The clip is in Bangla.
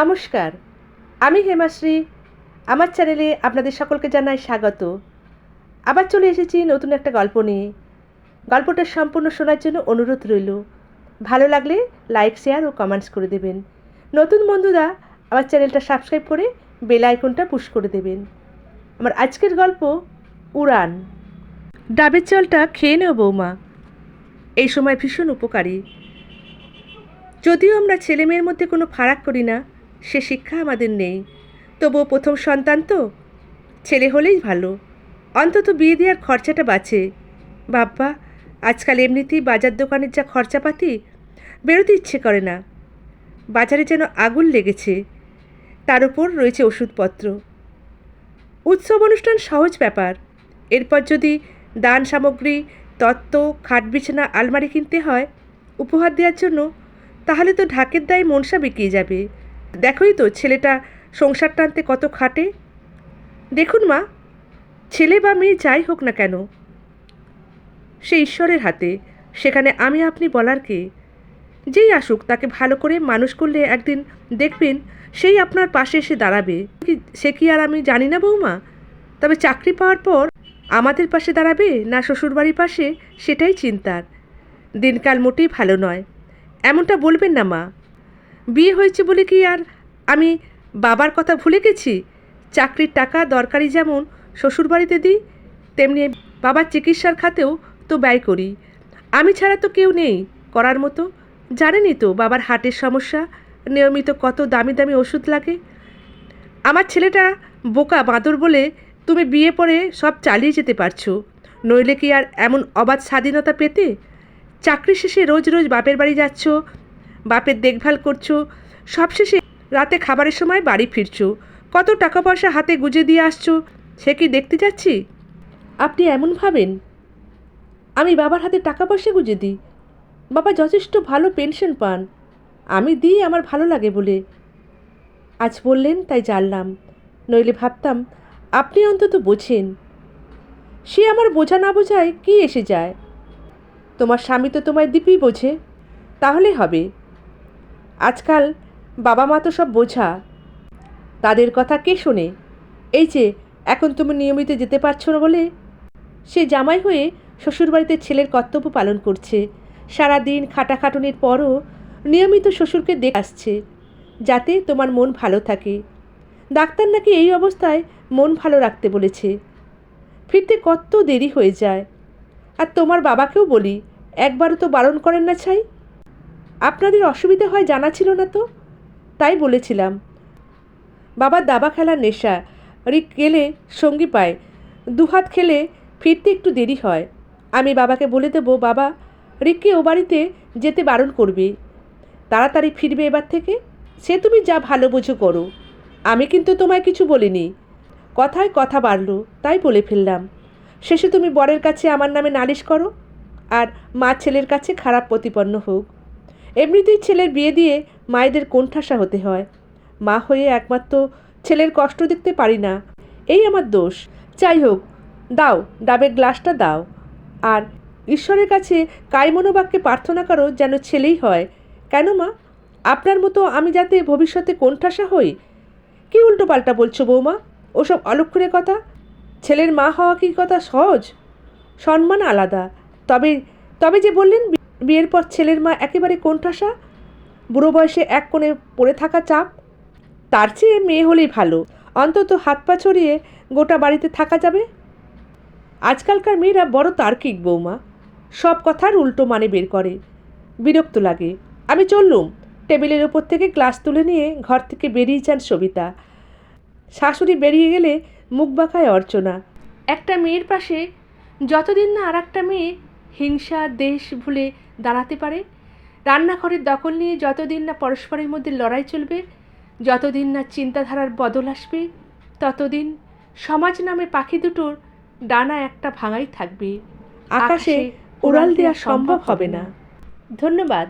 নমস্কার, আমি হেমাশ্রী। আমার চ্যানেলে আপনাদের সকলকে জানাই স্বাগত। আবার চলে এসেছি নতুন একটা গল্প নিয়ে। গল্পটা সম্পূর্ণ শোনার জন্য অনুরোধ রইল। ভালো লাগলে লাইক, শেয়ার ও কমেন্টস করে দেবেন। নতুন বন্ধুরা, আমার চ্যানেলটা সাবস্ক্রাইব করে বেল আইকনটা পুশ করে দেবেন। আমার আজকের গল্প, উড়ান। ডাবের জলটা খেয়ে নেও বৌমা। এই সময় ভীষণ উপকারী। যদিও আমরা ছেলে মেয়ের মধ্যে কোনো ফারাক করি না সে শিক্ষা আমাদের নেই। তবুও প্রথম সন্তান তো? ছেলে হলেই ভালো। অন্তত বিয়ে দেওয়ার খরচাটা বাঁচে। বাপ্পা, আজকাল এমনিতেই বাজার দোকানের যা খরচাপাতি, বেরোতে ইচ্ছে করে না। বাজারে যেন আগুন লেগেছে। তার উপর রয়েছে ওষুধপত্র। উৎসব অনুষ্ঠান সহজ ব্যাপার। এরপর যদি দান সামগ্রী, তত্ত্ব, খাট বিছানা, আলমারি কিনতে হয়, উপহার দেওয়ার জন্য, তাহলে তো ঢাকের দায়ে মনসা বিকিয়ে যাবে। দেখোই তো ছেলেটা সংসার টানতে কত খাটে। দেখুন মা, ছেলে বা মেয়ে যাই হোক না কেন, সে ঈশ্বরের হাতে, সেখানে আমি আপনি বলার কে? যেই আসুক, তাকে ভালো করে মানুষ করলে একদিন দেখবেন সেই আপনার পাশে এসে দাঁড়াবে। সে কি আর আমি জানি না বৌমা? তবে চাকরি পাওয়ার পর আমাদের পাশে দাঁড়াবে না শ্বশুরবাড়ির পাশে, সেটাই চিন্তার। দিনকাল মোটেই ভালো নয়। এমনটা বলবেন না মা। বিয়ে হয়েছে বলে কি আর আমি বাবার কথা ভুলে গেছি? চাকরির টাকা দরকারি যেমন শ্বশুরবাড়িতে দিই, তেমনি বাবার চিকিৎসার খাতেও তো ব্যয় করি। আমি ছাড়া তো কেউ নেই করার মতো। জানেনই তো বাবার হার্টের সমস্যা, নিয়মিত কত দামি দামি ওষুধ লাগে। আমার ছেলেটা বোকা বাঁদর বলে তুমি বিয়ে পরে সব চালিয়ে যেতে পারছ। নইলে কি আর এমন অবাধ স্বাধীনতা পেতে? চাকরি শেষে রোজ রোজ বাপের বাড়ি যাচ্ছ বাপের দেখভাল করছ। সবশেষে রাতে খাবারের সময় বাড়ি ফিরছো। কত টাকা পয়সা হাতে গুজে দিয়ে আসছো, সে কি দেখতে যাচ্ছি আপনি এমন ভাবেন? আমি বাবার হাতে টাকা পয়সা গুজে দিই। বাবা যথেষ্ট ভালো পেনশন পান। আমি দিই, আমার ভালো লাগে বলে। আজ বললেন, তাই জানলাম। নইলে ভাবতাম, আপনি অন্তত বোঝেন। সে আমার বোঝা না বোঝায় কি এসে যায়? তোমার স্বামী তো তোমায় দিপই বোঝে। তাহলে হবে। আজকাল বাবা মা তো সব বোঝা। তাদের কথা কে শোনে? এই যে, এখন তুমি নিয়মিত যেতে পারছ না বলে? সে জামাই হয়ে শ্বশুরবাড়িতে ছেলের কর্তব্য পালন করছে। সারাদিন খাটাখাটুনির পরও নিয়মিত শ্বশুরকে দেখে আসছে, যাতে তোমার মন ভালো থাকে। ডাক্তার নাকি এই অবস্থায় মন ভালো রাখতে বলেছে। ফিরতে কত দেরি হয়ে যায়। আর তোমার বাবাকেও বলি, একবারও তো বারণ করেন না ছাই। আপনাদের অসুবিধা হয় জানা ছিল না তো? তাই বলেছিলাম। বাবার দাবা খেলার নেশা, রিক গেলে সঙ্গী পায়, দুহাত খেলে ফিরতে একটু দেরি হয়। আমি বাবাকে বলে দেবো, বাবা, রিককে ও বাড়িতে যেতে বারণ করবে। তাড়াতাড়ি ফিরবে এবার থেকে? সে তুমি যা ভালো বোঝো করো। আমি কিন্তু তোমায় কিছু বলিনি। কথায় কথা বাড়ল, তাই বলে ফেললাম। শেষে তুমি বরের কাছে আমার নামে নালিশ করো, আর মা ছেলের কাছে খারাপ প্রতিপন্ন হোক। এমনিতেই ছেলের বিয়ে দিয়ে মায়েদের কোণঠাসা হতে হয়। মা হয়ে একমাত্র ছেলের কষ্ট দেখতে পারি না। এই আমার দোষ। যাই হোক, দাও, ডাবের গ্লাসটা দাও। আর ঈশ্বরের কাছে কায়মনোবাক্যে প্রার্থনা করো যেন ছেলেই হয়। কেন মা? আপনার মতো আমি যাতে ভবিষ্যতে কোণঠাসা হই? কি উল্টোপাল্টা বলছো বৌমা? ওসব অলক্ষণের কথা? ছেলের মা হওয়া কি কথা সহজ? সম্মান আলাদা। তবে তবে যে বললেন বিয়ের পর ছেলের মা একেবারে কোণঠাসা। বুড়ো বয়সে এক কোণে পড়ে থাকা চাপ। তার চেয়ে মেয়ে হলেই ভালো। অন্তত হাত পা ছড়িয়ে গোটা বাড়িতে থাকা যাবে। আজকালকার মেয়েরা বড় তার্কিক বৌমা। সব কথার উল্টো মানে বের করে। বিরক্ত লাগে। আমি চললুম। টেবিলের ওপর থেকে গ্লাস তুলে নিয়ে ঘর থেকে বেরিয়ে যান সবিতা। শাশুড়ি বেরিয়ে গেলে মুখ বাঁকায় অর্চনা। একটা মেয়ের পাশে যতদিন না আর একটা মেয়ে হিংসা দেশ ভুলে দাঁড়াতে পারে। রান্নাঘরের দখল নিয়ে যতদিন না পরস্পরের মধ্যে লড়াই চলবে যতদিন না চিন্তাধারার বদল আসবে ততদিন সমাজ নামে পাখি দুটোর ডানা একটা ভাঙাই থাকবে। আকাশে উড়াল দেওয়া সম্ভব হবে না। ধন্যবাদ।